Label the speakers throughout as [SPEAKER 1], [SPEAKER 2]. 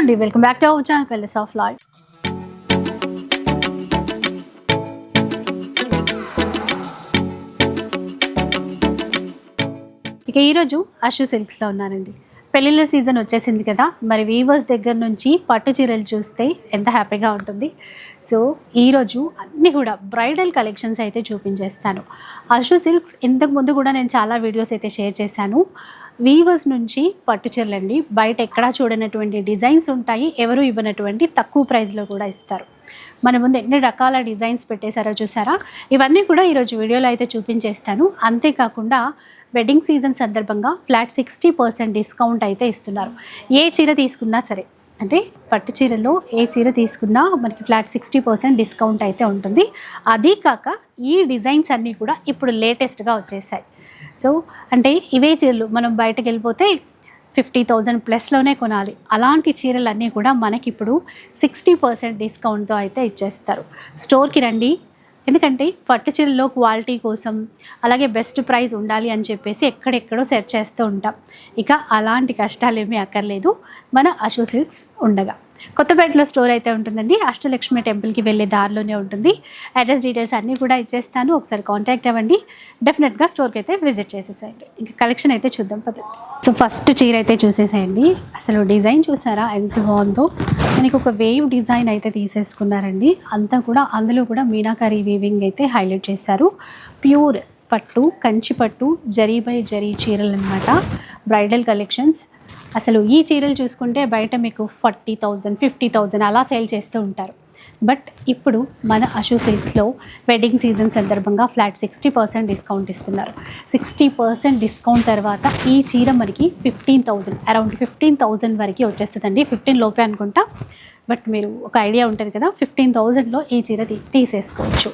[SPEAKER 1] అండి. Welcome back to our channel colours of life ఇక ఈరోజు అషు సిల్క్స్లో ఉన్నానండి. పెళ్ళిళ్ళ సీజన్ వచ్చేసింది కదా మరి వీవర్స్ దగ్గర నుంచి పట్టు చీరలు చూస్తే ఎంత హ్యాపీగా ఉంటుంది. సో ఈరోజు అన్నీ కూడా బ్రైడల్ కలెక్షన్స్ అయితే చూపించేస్తాను. అషు సిల్క్స్ ఇంతకు ముందు కూడా నేను చాలా వీడియోస్ అయితే షేర్ చేశాను. వీవర్స్ నుంచి పట్టు బయట ఎక్కడా చూడనటువంటి డిజైన్స్ ఉంటాయి. ఎవరు ఇవ్వనటువంటి తక్కువ ప్రైస్లో కూడా ఇస్తారు. మన ముందు ఎన్ని రకాల డిజైన్స్ పెట్టేశారో చూసారా? ఇవన్నీ కూడా ఈరోజు వీడియోలో అయితే చూపించేస్తాను. అంతేకాకుండా వెడ్డింగ్ సీజన్ సందర్భంగా ఫ్లాట్ సిక్స్టీ పర్సెంట్ డిస్కౌంట్ అయితే ఇస్తున్నారు. ఏ చీర తీసుకున్నా సరే అంటే పట్టు చీరలో ఏ చీర తీసుకున్నా మనకి ఫ్లాట్ సిక్స్టీ పర్సెంట్ డిస్కౌంట్ అయితే ఉంటుంది. అది కాక ఈ డిజైన్స్ అన్నీ కూడా ఇప్పుడు లేటెస్ట్గా వచ్చేసాయి. సో అంటే ఇవే చీరలు మనం బయటకు వెళ్ళిపోతే ఫిఫ్టీ థౌజండ్ ప్లస్లోనే కొనాలి. అలాంటి చీరలన్నీ కూడా మనకి ఇప్పుడు సిక్స్టీ పర్సెంట్ డిస్కౌంట్తో అయితే ఇచ్చేస్తారు. స్టోర్కి రండి. ఎందుకంటే పట్టు చీరలో క్వాలిటీ కోసం అలాగే బెస్ట్ ప్రైస్ ఉండాలి అని చెప్పేసి ఎక్కడెక్కడో సెర్చ్ చేస్తూ ఉంటాం. ఇక అలాంటి కష్టాలు ఏమీ అక్కర్లేదు. మన అశో సిల్క్స్ ఉండగా. కొత్తపేటలో స్టోర్ అయితే ఉంటుందండి. అష్టలక్ష్మి టెంపుల్కి వెళ్ళే దారిలోనే ఉంటుంది. అడ్రస్ డీటెయిల్స్ అన్నీ కూడా ఇచ్చేస్తాను. ఒకసారి కాంటాక్ట్ అవ్వండి. డెఫినెట్గా స్టోర్కి అయితే విజిట్ చేసేసేయండి. ఇంకా కలెక్షన్ అయితే చూద్దాం పదండి సో ఫస్ట్ చీర అయితే చూసేసేయండి. అసలు డిజైన్ చూసారా? ఎంత బాగుందో. మనకి ఒక వేవ్ డిజైన్ అయితే తీసేసుకున్నారండి. అంతా కూడా అందులో కూడా మీనాకారి వీవింగ్ అయితే హైలైట్ చేశారు. ప్యూర్ పట్టు కంచి పట్టు జరీ బై జరీ చీరలు అనమాట బ్రైడల్ కలెక్షన్స్. అసలు ఈ చీరలు చూసుకుంటే బయట మీకు ఫార్టీ థౌజండ్ ఫిఫ్టీ థౌజండ్ అలా సేల్ చేస్తూ ఉంటారు. బట్ ఇప్పుడు మన అషు సిల్క్స్లో వెడ్డింగ్ సీజన్ సందర్భంగా ఫ్లాట్ సిక్స్టీ పర్సెంట్ డిస్కౌంట్ ఇస్తున్నారు. సిక్స్టీ పర్సెంట్ డిస్కౌంట్ తర్వాత ఈ చీర మనకి fifteen thousand around fifteen thousand వరకు వచ్చేస్తుందండి. ఫిఫ్టీన్ లోపే అనుకుంటా. బట్ మీరు ఒక ఐడియా ఉంటుంది కదా ఫిఫ్టీన్ థౌజండ్లో ఈ చీర తీసేసుకోవచ్చు.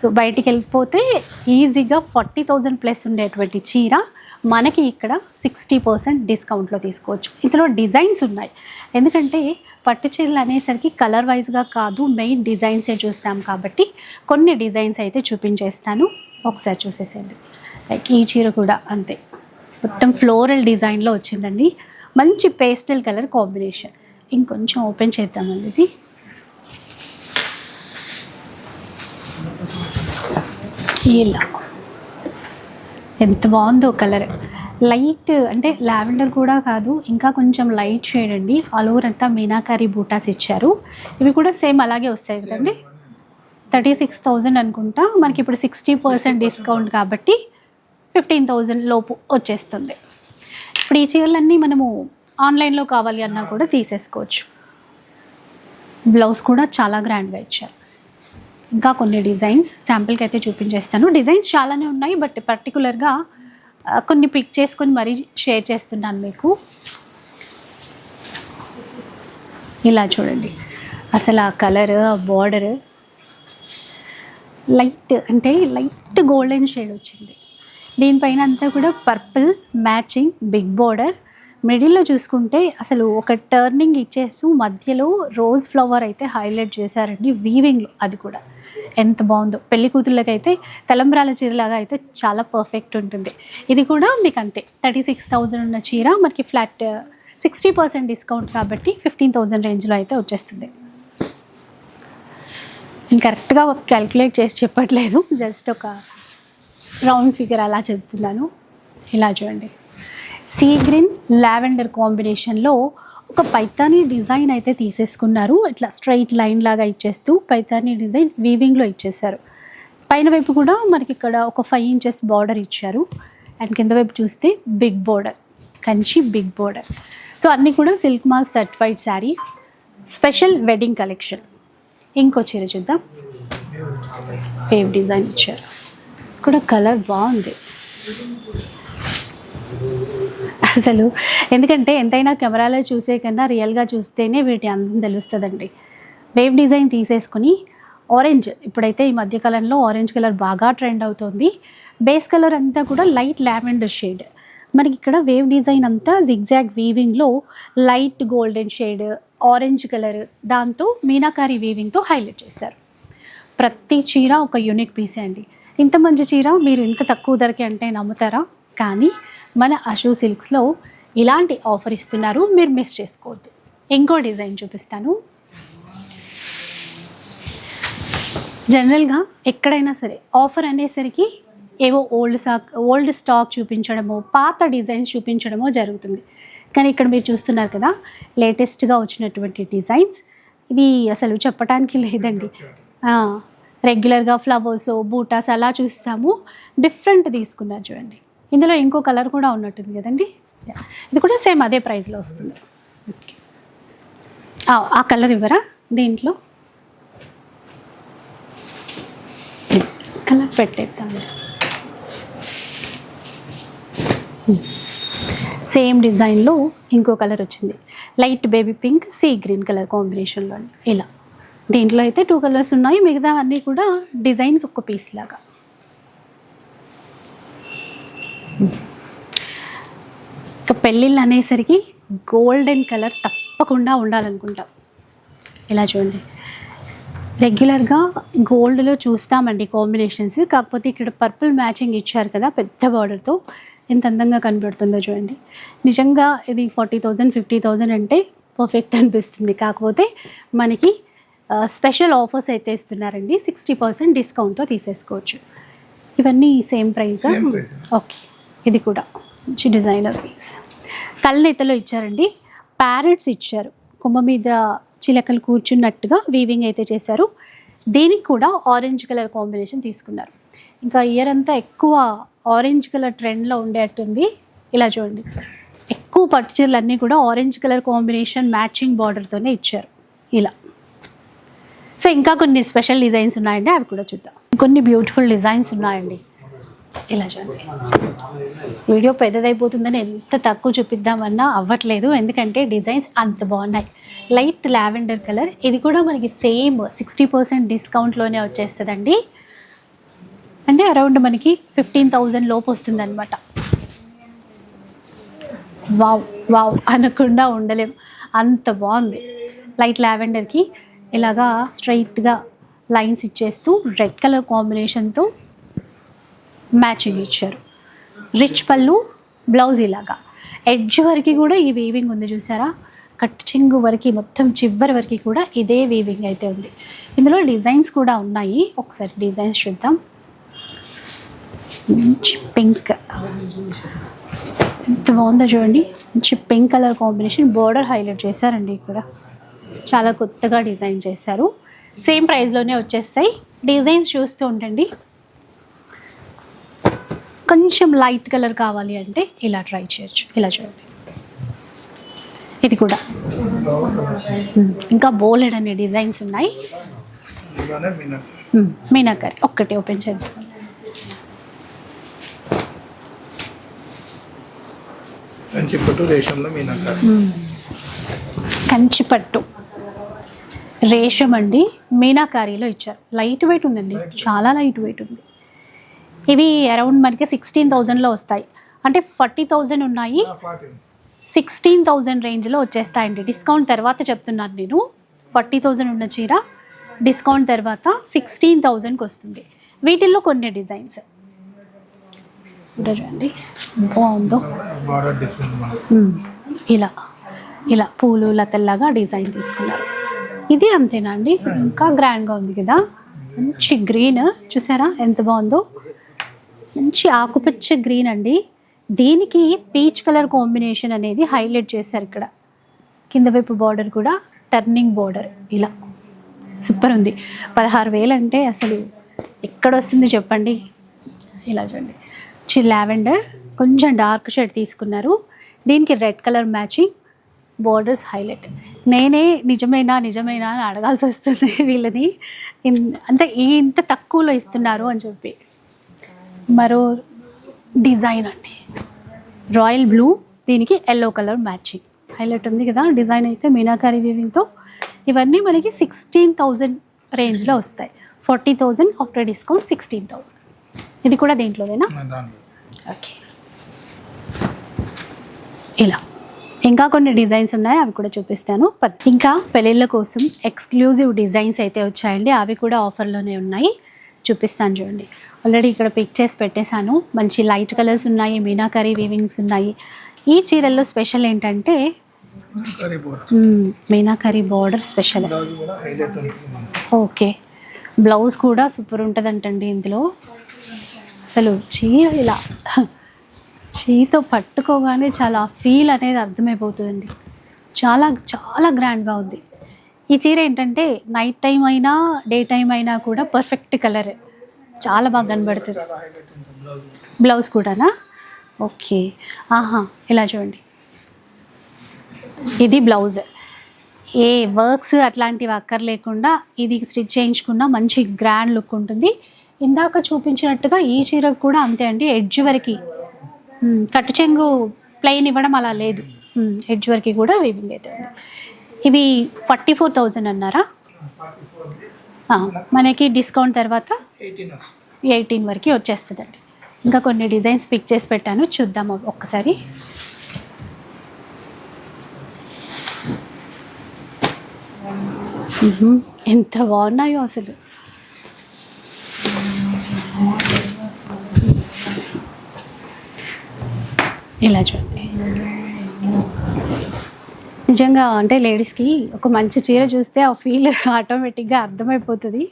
[SPEAKER 1] సో బయటికి వెళ్ళిపోతే ఈజీగా ఫార్టీ థౌజండ్ ప్లస్ ఉండేటువంటి చీర మనకి ఇక్కడ సిక్స్టీ పర్సెంట్ డిస్కౌంట్లో తీసుకోవచ్చు. ఇందులో డిజైన్స్ ఉన్నాయి. ఎందుకంటే పట్టు చీరలు అనేసరికి కలర్ వైజ్గా కాదు మెయిన్ డిజైన్సే చూస్తాం కాబట్టి కొన్ని డిజైన్స్ అయితే చూపించేస్తాను. ఒకసారి చూసేసేయండి. లైక్ ఈ చీర కూడా అంతే. మొత్తం ఫ్లోరల్ డిజైన్లో వచ్చిందండి. మంచి పేస్టల్ కలర్ కాంబినేషన్. ఇంకొంచెం ఓపెన్ చేద్దామండి ఇది. ఇలా. ఎంత బాగుందో కలర్. లైట్ అంటే లావెండర్ కూడా కాదు ఇంకా కొంచెం లైట్ షేడ్ అండి. ఆల్ ఓవర్ అంతా మీనాకారి బూటాస్ ఇచ్చారు. ఇవి కూడా సేమ్ అలాగే వస్తాయి కదండి. థర్టీ సిక్స్ థౌజండ్ అనుకుంటా. మనకి ఇప్పుడు సిక్స్టీ పర్సెంట్ డిస్కౌంట్ కాబట్టి ఫిఫ్టీన్ థౌజండ్ లోపు వచ్చేస్తుంది. ఇప్పుడు ఈ చీరలన్నీ మనము ఆన్లైన్లో కావాలి అన్నా కూడా తీసేసుకోవచ్చు. బ్లౌజ్ కూడా చాలా గ్రాండ్గా ఇచ్చారు. ఇంకా కొన్ని డిజైన్స్ శాంపిల్కి అయితే చూపించేస్తాను. డిజైన్స్ చాలానే ఉన్నాయి బట్ పర్టికులర్గా కొన్ని పిక్ చేసుకొని మరీ షేర్ చేస్తున్నాను మీకు. ఇలా చూడండి. అసలు ఆ కలర్ ఆ బార్డర్ లైట్ అంటే లైట్ గోల్డెన్ షేడ్ వచ్చింది. దీనిపైన అంతా కూడా పర్పుల్ మ్యాచింగ్ బిగ్ బోర్డర్ మిడిల్లో చూసుకుంటే అసలు ఒక టర్నింగ్ ఇచ్చేస్తూ మధ్యలో రోజ్ ఫ్లవర్ అయితే హైలైట్ చేశారండి వీవింగ్లో అది కూడా. ఎంత బాగుందో. పెళ్ళి కూతుర్లకైతే తలంబ్రాల చీరలాగా అయితే చాలా పర్ఫెక్ట్ ఉంటుంది. ఇది కూడా మీకు అంతే థర్టీ సిక్స్ థౌజండ్ ఉన్న చీర మనకి ఫ్లాట్ సిక్స్టీ పర్సెంట్ డిస్కౌంట్ కాబట్టి ఫిఫ్టీన్ థౌజండ్ రేంజ్లో అయితే వచ్చేస్తుంది. నేను కరెక్ట్గా ఒక క్యాలిక్యులేట్ చేసి చెప్పట్లేదు జస్ట్ ఒక రౌండ్ ఫిగర్ అలా చెప్తున్నాను. ఇలా చూడండి. సీ గ్రీన్ లావెండర్ కాంబినేషన్లో ఒక పైతానీ డిజైన్ అయితే తీసేసుకున్నారు. ఇట్లా స్ట్రైట్ లైన్ లాగా ఇచ్చేస్తూ పైతానీ డిజైన్ వీవింగ్లో ఇచ్చేసారు పైన వైపు కూడా మనకి ఇక్కడ ఒక ఫైవ్ ఇంచెస్ బార్డర్ ఇచ్చారు. అండ్ కింద వైపు చూస్తే big border Kanchi big border so అన్నీ కూడా silk mark certified sarees special wedding collection ఇంకో చీర చూద్దాం. వేవ్ డిజైన్ ఇచ్చారు. కూడా కలర్ బాగుంది. అసలు ఎందుకంటే ఎంతైనా కెమెరాలో చూసే కన్నా రియల్గా చూస్తేనే వీటి అందం తెలుస్తుందండి. వేవ్ డిజైన్ తీసేసుకుని ఆరెంజ్ ఇప్పుడైతే ఈ మధ్యకాలంలో ఆరెంజ్ కలర్ బాగా ట్రెండ్ అవుతుంది. బేస్ కలర్ అంతా కూడా లైట్ లావెండర్ షేడ్. మనకి ఇక్కడ వేవ్ డిజైన్ అంతా zigzag వీవింగ్లో light golden shade orange colour దాంతో మీనాకారి వీవింగ్తో హైలైట్ చేశారు. ప్రతి చీర ఒక యూనిక్ పీసే అండి. ఇంత మంచి చీర మీరు ఇంత తక్కువ ధరకే అంటే నమ్ముతారా? కానీ మన అషు సిల్క్స్లో ఇలాంటి ఆఫర్ ఇస్తున్నారు. మీరు మిస్ చేసుకోవద్దు. ఇంకో డిజైన్ చూపిస్తాను. జనరల్గా ఎక్కడైనా సరే ఆఫర్ అనేసరికి ఏవో ఓల్డ్ స్టాక్ ఓల్డ్ స్టాక్ చూపించడమో పాత డిజైన్స్ చూపించడమో జరుగుతుంది. కానీ ఇక్కడ మీరు చూస్తున్నారు కదా లేటెస్ట్గా వచ్చినటువంటి డిజైన్స్. ఇది అసలు చెప్పడానికి లేదండి. రెగ్యులర్గా ఫ్లవర్స్ బూటాస్ అలా చూస్తాము. డిఫరెంట్ తీసుకున్నారు చూడండి. ఇందులో ఇంకో కలర్ కూడా ఉన్నట్టుంది కదండి? ఇది కూడా సేమ్ అదే ప్రైస్లో వస్తుంది. ఆ, ఆ కలర్ ఇవ్వరా దీంట్లో? కలర్ పెట్టేద్దాం. సేమ్ డిజైన్లో ఇంకో కలర్ వచ్చింది. Light baby pink sea green colour కాంబినేషన్లో. ఇలా. దీంట్లో అయితే టూ కలర్స్ ఉన్నాయి. మిగతా అన్నీ కూడా డిజైన్కి ఒక పీస్ లాగా. ఇక పెళ్ళిళ్ళు అనేసరికి గోల్డెన్ కలర్ తప్పకుండా ఉండాలనుకుంటాం. ఇలా చూడండి. రెగ్యులర్గా గోల్డ్లో చూస్తామండి కాంబినేషన్స్. కాకపోతే ఇక్కడ పర్పుల్ మ్యాచింగ్ ఇచ్చారు కదా పెద్ద బార్డర్తో. ఎంత అందంగా కనబడుతుందో చూడండి. నిజంగా ఇది ఫార్టీ థౌజండ్ ఫిఫ్టీ థౌజండ్ అంటే పర్ఫెక్ట్ అనిపిస్తుంది. కాకపోతే మనకి స్పెషల్ ఆఫర్స్ అయితే ఇస్తున్నారండి. సిక్స్టీ పర్సెంట్ డిస్కౌంట్తో తీసేసుకోవచ్చు. ఇవన్నీ సేమ్ ప్రైస్?
[SPEAKER 2] price.
[SPEAKER 1] ఓకే. ఇది కూడా మంచి డిజైనర్ పీస్ కళ్ళనెత్తలో ఇచ్చారండి. ప్యారెట్స్ ఇచ్చారు. కొమ్మ మీద చిలకలు కూర్చున్నట్టుగా వీవింగ్ అయితే చేశారు. దీనికి కూడా ఆరెంజ్ కలర్ కాంబినేషన్ తీసుకున్నారు. ఇంకా ఇయర్ అంతా ఎక్కువ ఆరెంజ్ కలర్ ట్రెండ్లో ఉండేట్టుంది. ఇలా చూడండి. ఎక్కువ పట్టు చీరలు అన్నీ కూడా ఆరెంజ్ కలర్ కాంబినేషన్ మ్యాచింగ్ బార్డర్తోనే ఇచ్చారు. ఇలా. సో ఇంకా కొన్ని స్పెషల్ డిజైన్స్ ఉన్నాయండి. అవి కూడా చూద్దాం. కొన్ని బ్యూటిఫుల్ డిజైన్స్ ఉన్నాయండి. ఇలా చూడండి. వీడియో పెద్దదైపోతుందని ఎంత తక్కువ చూపిద్దామన్నా అవ్వట్లేదు. ఎందుకంటే డిజైన్స్ అంత బాగున్నాయి. Light lavender colour. ఇది కూడా మనకి సేమ్ సిక్స్టీ పర్సెంట్ డిస్కౌంట్లోనే వచ్చేస్తుందండి. అంటే అరౌండ్ మనకి ఫిఫ్టీన్ థౌజండ్ లోపు వస్తుందన్నమాట. వావ్ వావ్ అనకుండా ఉండలేం. అంత బాగుంది. లైట్ లావెండర్కి ఇలాగా స్ట్రైట్గా లైన్స్ ఇచ్చేస్తూ రెడ్ కలర్ కాంబినేషన్తో మ్యాచింగ్ ఇచ్చారు. రిచ్ పళ్ళు బ్లౌజ్ ఇలాగా ఎడ్జ్ వరకు కూడా ఈ వీవింగ్ ఉంది చూసారా? కట్ చెంగు వరకు మొత్తం చివరి వరకు కూడా ఇదే వీవింగ్ అయితే ఉంది. ఇందులో డిజైన్స్ కూడా ఉన్నాయి. ఒకసారి డిజైన్స్ చూద్దాం. మంచి పింక్. ఎంత బాగుందో చూడండి. మంచి pink colour combination. Border highlight చేశారండి ఇక్కడ. చాలా కొత్తగా డిజైన్ చేశారు. సేమ్ ప్రైస్లోనే వచ్చేస్తాయి. డిజైన్స్ చూస్తూ ఉండండి. కొంచెం లైట్ కలర్ కావాలి అంటే ఇలా ట్రై చేయొచ్చు. ఇలా చూడండి. ఇది కూడా. ఇంకా బోలెడ్ అనే డిజైన్స్ ఉన్నాయి. మీనాకరి. ఒక్కటి ఓపెన్ చేద్దాం.
[SPEAKER 2] కంచి పట్టు రేషంలో మీనట్
[SPEAKER 1] కంచిపట్టు. రేషం అండి. మీనాకారీలో ఇచ్చారు. లైట్ వెయిట్ ఉందండి చాలా లైట్ వెయిట్ ఉంది. ఇవి అరౌండ్ మనకి సిక్స్టీన్ థౌజండ్లో వస్తాయి. అంటే ఫార్టీ థౌజండ్ ఉన్నాయి. సిక్స్టీన్ థౌజండ్ రేంజ్లో వచ్చేస్తాయండి. డిస్కౌంట్ తర్వాత చెప్తున్నాను నేను. ఫార్టీ థౌజండ్ ఉన్న చీర డిస్కౌంట్ తర్వాత సిక్స్టీన్ థౌజండ్కి వస్తుంది. వీటిల్లో కొన్ని డిజైన్స్. చూడండి. బాగుందో. ఇలా. ఇలా పూలు లతల్లాగా డిజైన్ తీసుకున్నారు. ఇది అంతేనా అండి? ఇంకా గ్రాండ్గా ఉంది కదా. మంచి గ్రీన్ చూసారా? ఎంత బాగుందో? మంచి ఆకుపచ్చ గ్రీన్ అండి. దీనికి పీచ్ కలర్ కాంబినేషన్ అనేది హైలైట్ చేశారు ఇక్కడ. కింద వైపు బార్డర్ కూడా టర్నింగ్ బార్డర్ ఇలా. సూపర్ ఉంది. పదహారు వేలు అంటే అసలు ఎక్కడ వస్తుంది చెప్పండి? ఇలా చూడండి. చి లావెండర్ కొంచెం డార్క్ షేడ్ తీసుకున్నారు. దీనికి red colour matching borders highlight. నేనే నిజమేనా నిజమేనా అని అడగాల్సి వస్తుంది వీళ్ళని. ఇన్- అంటే ఈ ఇంత తక్కువలో ఇస్తున్నారు అని చెప్పి. మరో డిజైన్ అండి. రాయల్ బ్లూ దీనికి ఎల్లో కలర్ మ్యాచింగ్ హైలైట్ ఉంది కదా డిజైన్ అయితే మీనాకారి వీవింగ్తో ఇవన్నీ మనకి సిక్స్టీన్ థౌజండ్ రేంజ్లో వస్తాయి. Forty thousand after discount sixteen thousand ఇది కూడా దీంట్లోనేనా?
[SPEAKER 2] దాంట్లో.
[SPEAKER 1] ఓకే. ఇలా. ఇంకా కొన్ని డిజైన్స్ ఉన్నాయి అవి కూడా చూపిస్తాను. ఇంకా పెళ్ళిళ్ళ కోసం ఎక్స్క్లూజివ్ డిజైన్స్ అయితే వచ్చాయండి అవి కూడా ఆఫర్లోనే ఉన్నాయి. చూపిస్తాను చూడండి. ఆల్రెడీ ఇక్కడ పిక్ చేసి పెట్టేశాను. మంచి లైట్ కలర్స్ ఉన్నాయి మీనాకరీ వీవింగ్స్ ఉన్నాయి. ఈ చీరల్లో స్పెషల్ ఏంటంటే. Meenakari border special okay blouse కూడా సూపర్ ఉంటుందంటండి ఇందులో. అసలు చీర ఇలా చీతో పట్టుకోగానే చాలా ఫీల్ అనేది అర్థమైపోతుందండి. చాలా చాలా గ్రాండ్గా ఉంది. ఈ చీర ఏంటంటే నైట్ టైం అయినా డే టైం అయినా కూడా పర్ఫెక్ట్ కలర్ చాలా బాగా కనబడుతుంది.
[SPEAKER 2] బ్లౌజ్
[SPEAKER 1] కూడానా? ఓకే ఆహా ఇలా చూడండి. ఇది బ్లౌజ్ ఏ వర్క్స్ అట్లాంటివి అక్కర్లేకుండా ఇది స్టిచ్ చేయించుకున్న మంచి గ్రాండ్ లుక్ ఉంటుంది. ఇందాక చూపించినట్టుగా ఈ చీరకు కూడా అంతే అండి ఎడ్జ్ వరకు. కట్టు చెంగు ప్లెయిన్ ఇవ్వడం అలా లేదు. ఎడ్జ్ వరకు కూడా వీవింగ్ అయితే ఉంది. ఇవి ఫార్టీ ఫోర్ థౌజండ్ అన్నారా? మనకి డిస్కౌంట్ తర్వాత
[SPEAKER 2] ఎయిటీన్
[SPEAKER 1] వరకు వచ్చేస్తుందండి. ఇంకా కొన్ని డిజైన్స్ పిక్ చేసి పెట్టాను చూద్దాం ఒక్కసారి. ఎంత బాగున్నాయో అసలు. ఇలా చూడండి. నిజంగా అంటే లేడీస్కి ఒక మంచి చీర చూస్తే ఆ ఫీల్ ఆటోమేటిక్గా అర్థమైపోతుంది.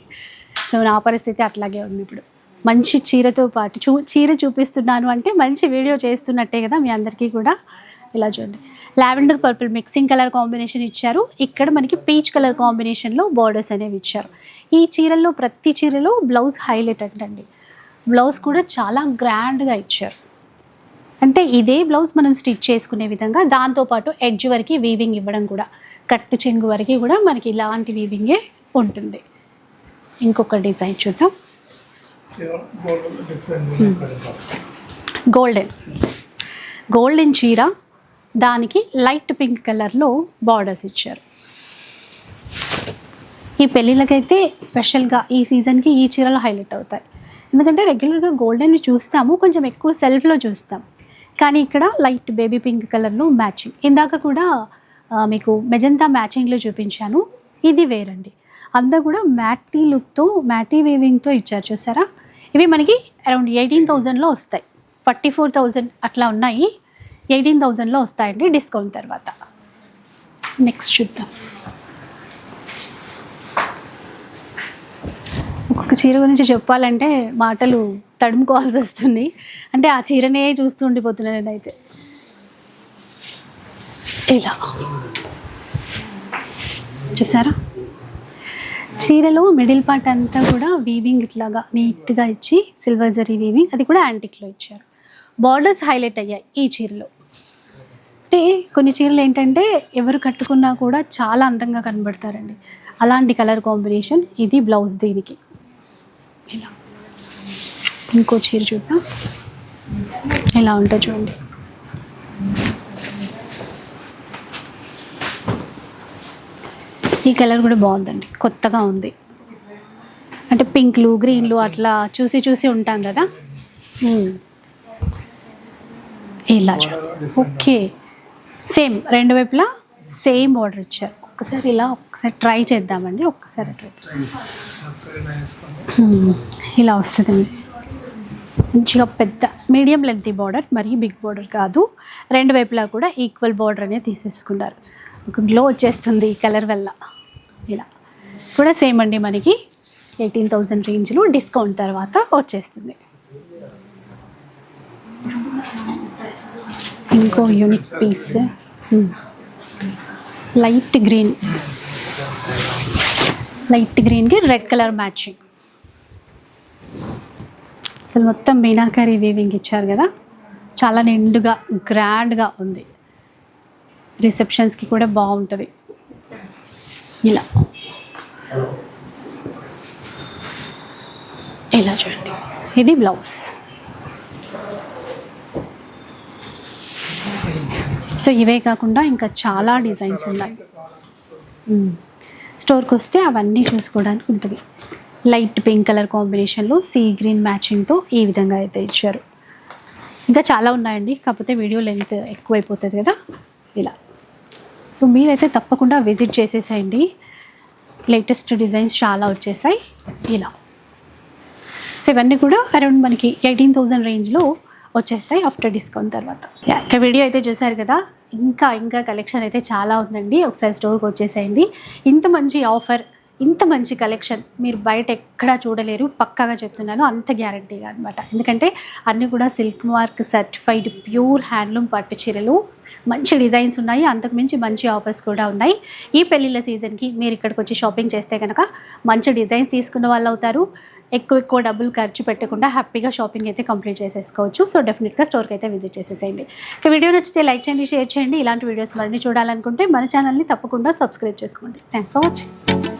[SPEAKER 1] సో నా పరిస్థితి అట్లాగే ఉంది ఇప్పుడు. మంచి చీరతో పాటు చూ చీర చూపిస్తున్నాను అంటే మంచి వీడియో చేస్తున్నట్టే కదా మీ అందరికీ కూడా. ఇలా చూడండి. Lavender purple mixing colour combination ఇచ్చారు. ఇక్కడ మనకి పీచ్ కలర్ కాంబినేషన్లో బార్డర్స్ అనేవి ఇచ్చారు. ఈ చీరల్లో ప్రతి చీరలో బ్లౌజ్ హైలైట్ అంటండి. బ్లౌజ్ కూడా చాలా గ్రాండ్గా ఇచ్చారు. అంటే ఇదే బ్లౌజ్ మనం స్టిచ్ చేసుకునే విధంగా దాంతోపాటు ఎడ్జ్ వరకు వీవింగ్ ఇవ్వడం కూడా. కట్టు చెంగు వరకు కూడా మనకి ఇలాంటి వీవింగే ఉంటుంది. ఇంకొక డిజైన్ చూద్దాం. గోల్డెన్. గోల్డెన్ చీర. దానికి లైట్ పింక్ కలర్లో బార్డర్స్ ఇచ్చారు. ఈ పెళ్ళిళ్ళకైతే స్పెషల్గా ఈ సీజన్కి ఈ చీరలు హైలైట్ అవుతాయి. ఎందుకంటే రెగ్యులర్గా గోల్డెన్ చూస్తాము కొంచెం ఎక్కువ సెల్ఫ్లో చూస్తాం. కానీ ఇక్కడ లైట్ బేబీ పింక్ కలర్లో మ్యాచింగ్. ఇందాక కూడా మీకు మెజంతా మ్యాచింగ్లో చూపించాను. ఇది వేరండి. అంతా కూడా మ్యాటీ లుక్తో మ్యాటీ వేవింగ్తో ఇచ్చారు చూసారా? ఇవి మనకి అరౌండ్ ఎయిటీన్ థౌజండ్లో వస్తాయి. ఫార్టీ ఫోర్ థౌజండ్ అట్లా ఉన్నాయి. ఎయిటీన్ థౌజండ్లో వస్తాయండి డిస్కౌంట్ తర్వాత. నెక్స్ట్ చూద్దాం. ఒక్కొక్క చీర గురించి చెప్పాలంటే మాటలు తడుముకోవాల్సి వస్తుంది. అంటే ఆ చీరనే చూస్తూ ఉండిపోతున్నాను నేనైతే. ఇలా. చూసారా? చీరలో మిడిల్ పార్ట్ అంతా కూడా వీవింగ్ ఇట్లాగా నీట్గా ఇచ్చి సిల్వర్ జరీ వీవింగ్ అది కూడా యాంటిక్లో ఇచ్చారు. బార్డర్స్ హైలైట్ అయ్యాయి ఈ చీరలో. అంటే కొన్ని చీరలు ఏంటంటే ఎవరు కట్టుకున్నా కూడా చాలా అందంగా కనబడతారండి. అలాంటి కలర్ కాంబినేషన్ ఇది బ్లౌజ్ దీనికి. ఇలా. ఇంకో చీర చూద్దాం. ఇలా ఉంటుంది చూడండి. ఈ కలర్ కూడా బాగుందండి. కొత్తగా ఉంది. అంటే పింక్లు గ్రీన్లు అట్లా చూసి చూసి ఉంటాం కదా. ఇలా చూడండి ఓకే. సేమ్ రెండు వైపులా సేమ్ ఆర్డర్ ఇచ్చారు. ఒక్కసారి ఇలా ఒక్కసారి ట్రై చేద్దామండి. ఒక్కసారి ట్రై.
[SPEAKER 2] ఇలా
[SPEAKER 1] వస్తుందండి. మంచిగా పెద్ద మీడియం లెంత్ బార్డర్ మరీ బిగ్ బార్డర్ కాదు. రెండు వైపులా కూడా ఈక్వల్ బార్డర్ అనేది తీసేసుకున్నారు. ఒక గ్లో వచ్చేస్తుంది ఈ కలర్ వల్ల. ఇలా. కూడా సేమ్ అండి మనకి. ఎయిటీన్ థౌజండ్ రేంజ్లో డిస్కౌంట్ తర్వాత వచ్చేస్తుంది. ఇంకో unique piece. Light green. Light గ్రీన్కి రెడ్ కలర్ మ్యాచింగ్. అసలు మొత్తం మీనాకరీ వీవింగ్ ఇచ్చారు కదా. చాలా నిండుగా గ్రాండ్గా ఉంది. రిసెప్షన్స్కి కూడా బాగుంటుంది. ఇలా. ఇలా చూడండి. ఇది బ్లౌజ్. సో ఇవే కాకుండా ఇంకా చాలా డిజైన్స్ ఉన్నాయి. స్టోర్కి వస్తే అవన్నీ చూసుకోవడానికి ఉంటుంది. లైట్ పింక్ కలర్ కాంబినేషన్లో సీ గ్రీన్ మ్యాచింగ్తో ఈ విధంగా అయితే ఇచ్చారు. ఇంకా చాలా ఉన్నాయండి కాకపోతే వీడియో లెంత్ ఎక్కువైపోతుంది కదా. ఇలా. సో మీరైతే తప్పకుండా విజిట్ చేసేసేయండి. లేటెస్ట్ డిజైన్స్ చాలా వచ్చేసాయి. ఇలా. సో ఇవన్నీ కూడా అరౌండ్ మనకి ఎయిటీన్ థౌజండ్ రేంజ్లో వచ్చేస్తాయి ఆఫ్టర్ డిస్కౌంట్ తర్వాత. ఇక వీడియో అయితే చూసారు కదా. ఇంకా ఇంకా కలెక్షన్ అయితే చాలా ఉందండి. ఒకసారి స్టోర్కి వచ్చేసేయండి. ఇంత మంచి ఆఫర్ ఇంత మంచి కలెక్షన్ మీరు బయట ఎక్కడా చూడలేరు పక్కాగా చెప్తున్నాను అంత గ్యారంటీగా అనమాట ఎందుకంటే అన్నీ కూడా silk mark certified pure handloom పట్టు చీరలు. మంచి డిజైన్స్ ఉన్నాయి అంతకుమించి మంచి ఆఫర్స్ కూడా ఉన్నాయి. ఈ పెళ్ళిళ్ళ సీజన్కి మీరు ఇక్కడికి వచ్చి షాపింగ్ చేస్తే కనుక మంచి డిజైన్స్ తీసుకున్న వాళ్ళు అవుతారు. ఎక్కువ ఎక్కువ డబ్బులు ఖర్చు పెట్టకుండా హ్యాపీగా షాపింగ్ అయితే కంప్లీట్ చేసేసుకోవచ్చు. సో డెఫినెట్గా స్టోర్కి అయితే విజిట్ చేసేసేయండి. ఇక వీడియో నచ్చితే లైక్ చేయండి షేర్ చేయండి. ఇలాంటి వీడియోస్ మరిన్ని చూడాలనుకుంటే మన ఛానల్ని తప్పకుండా సబ్స్క్రైబ్ చేసుకోండి. Thanks for watching